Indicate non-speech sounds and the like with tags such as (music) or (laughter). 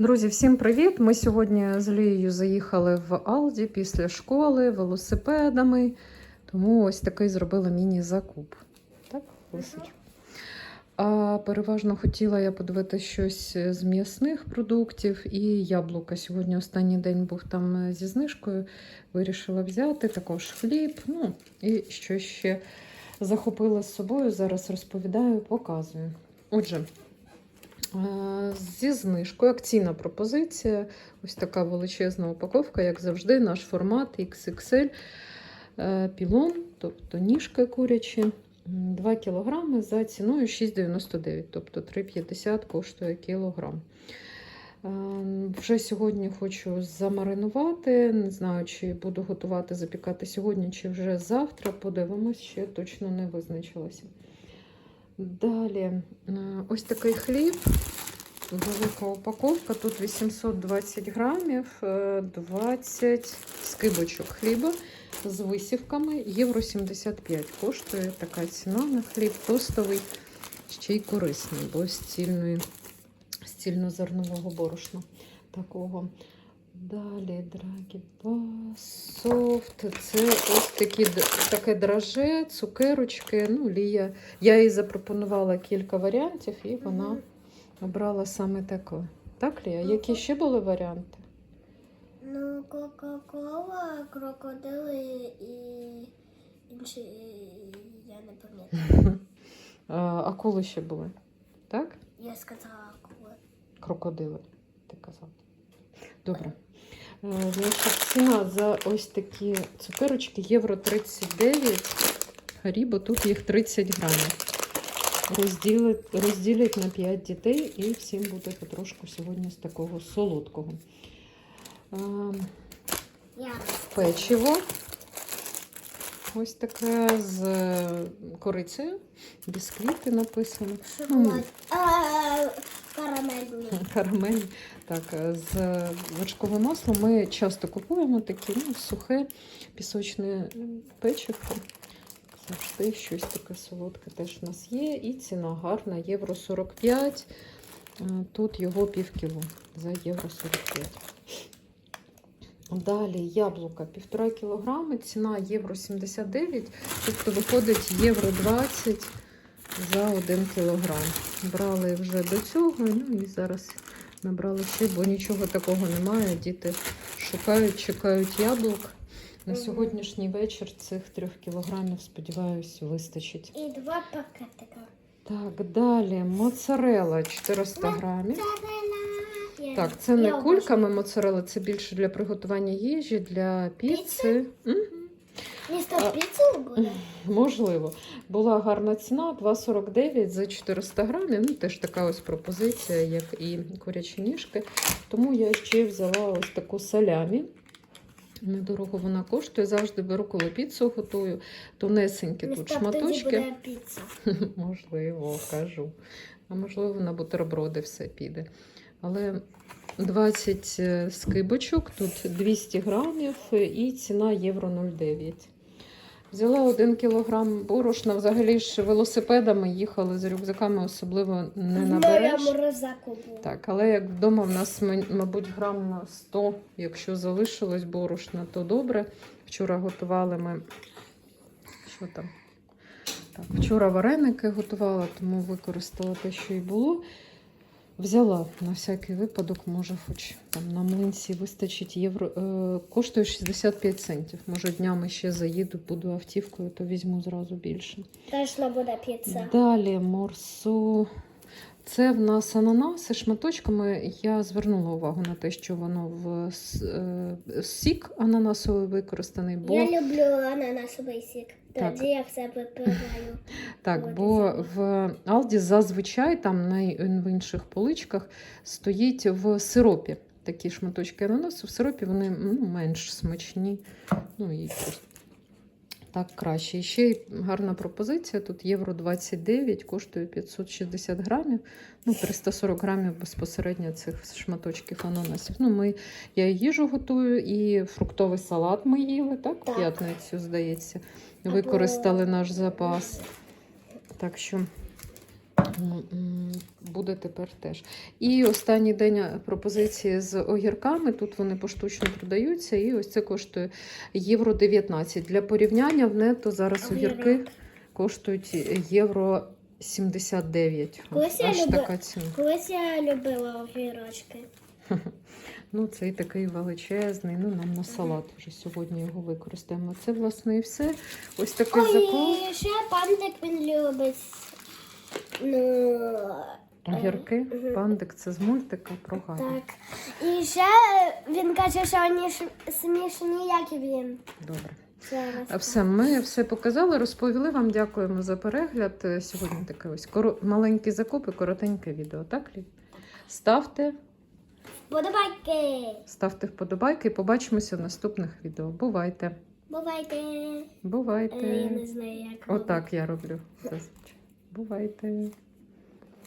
Друзі, всім привіт! Ми сьогодні з Лією заїхали в Алді після школи велосипедами. Тому ось такий зробила міні-закуп. Так, Лисич? А переважно хотіла я подивитися щось з м'ясних продуктів і яблука. Сьогодні останній день був там зі знижкою. Вирішила взяти також хліб. Ну і що ще захопила з собою. Зараз розповідаю, показую. Отже. Е, Зі знижкою акційна пропозиція. Ось така величезна упаковка, як завжди, наш формат XXL е, пілон, тобто ніжки курячі. 2 кг за ціною 6,99, тобто 3,50 коштує кілограм. Е, Вже сьогодні хочу замаринувати. Не знаю, чи буду готувати запікати сьогодні, чи вже завтра. Подивимось, ще точно не визначилася. Далі е, ось такий хліб. Велика упаковка. Тут 820 грамів, е, 20 скибочок хліба з висівками. Євро 75 коштує така ціна на хліб. Тостовий, ще й корисний, бо з цільної, з цільнозернового борошна такого. Далі Драгіба, софт. Це ось такі, таке драже, цукерочки. Ну, Лія. Я їй запропонувала кілька варіантів, і вона обрала саме таке. Так, Лія? Які ще були варіанти? Ну, Кока-Кола, крокодили і інші, я не пам'ятаю. (laughs) Акули ще були. Так? Я сказала коли. Крокодили, ти казав. Добре. Е, Значить, ціна за ось такі цукерочки євро 39. Харібо, тут їх 30 грамів. Розділять, розділять на 5 дітей і всім буде потрошку сьогодні з такого солодкого. Е, Я. Печиво. Ось таке з корицею. Бісквіти написано. Шоколад. Карамельні. (laughs) Карамель. Так, е, з вершковим маслом ми часто купуємо такі ну, сухе пісочне печивко. Завжди щось таке солодке теж у нас є. І ціна гарна, євро 45. Е, Тут його пів кіло за євро 45. Далі яблука 1,5 кілограми, ціна євро 79, тобто виходить євро 20 за 1 кілограм. Брали вже до цього, ну і зараз набрали ще, бо нічого такого немає. Діти шукають, чекають яблук. На сьогоднішній вечір цих 3 кілограмів, сподіваюсь, вистачить. І два пакетика. Так, далі моцарела 400 грамів. Так, це не кульками моцарела, це більше для приготування їжі, для піци. Мгм. Місто піцу буде? (laughs) Можливо. Була гарна ціна 2,49 за 400 грамів. Ну, теж така ось пропозиція, як і курячі ніжки. Тому я ще взяла ось таку салямі. Недорого вона коштує. Завжди беру, коли піцу готую. Тонесенькі тут шматочки. буде піца. (laughs) Можливо, кажу. А можливо, на бутерброди все піде. Але 20 е, скибочок, тут 200 грамів і ціна євро 0,9. Взяла 1 кілограм борошна. Взагалі ж велосипедами їхали з рюкзаками, особливо не набереш. Так, але як вдома в нас, мабуть, грам на 100, якщо залишилось борошна, то добре. Вчора готували ми. Що там? Так, вчора вареники готувала, тому використала те, що і було. Взяла на всякий випадок, може, хоч там на млинці вистачить євро. Е, коштує 65 центів. Може, днями ще заїду, буду автівкою, то візьму зразу більше. Точно буде піца. Далі морсу. Це в нас ананаси шматочками. Я звернула увагу на те, що воно в е, сік ананасовий використаний, бо, Я люблю ананасовий сік. Так. Тоді я все випиваю. (laughs) так, бо в Алді зазвичай там на інших поличках стоїть в сиропі. Такі шматочки ананасу. В сиропі вони ну, менш смачні. Ну, і просто так краще. І ще й гарна пропозиція. Тут євро 29, коштує 560 грамів. Ну, 340 грамів безпосередньо цих шматочків ананасів. Ну, ми, я їжу готую, і фруктовий салат ми їли, так? Так. п'ятницю, здається. Використали наш запас. Так що буде тепер теж. І останній день е, пропозиції з огірками. Тут вони поштучно продаються, і ось це коштує євро 19. Для порівняння в нето зараз огірки коштують євро 79. Колись я люби- ціна. Колись я любила огірочки. (laughs) Ну, цей такий величезний. Ну, нам на салат вже сьогодні його використаємо. Це, власне, і все. Ось такий і ще пандик він любить. Ну, Огірки, пандик це з мультика про Гаррі. так. І ще він каже, що вони смішні, як і він. Добре. А Все, ми все показали, розповіли вам. Дякуємо за перегляд. Е, Сьогодні таке ось коро... маленькі закупи, коротеньке відео. Так, Лі? Ставте, Подобайки. ставте вподобайки і побачимося в наступних відео. Бувайте! Бувайте. Е, Я Бувайте! не знаю, як. Отак я роблю зазвичай. Бувайте!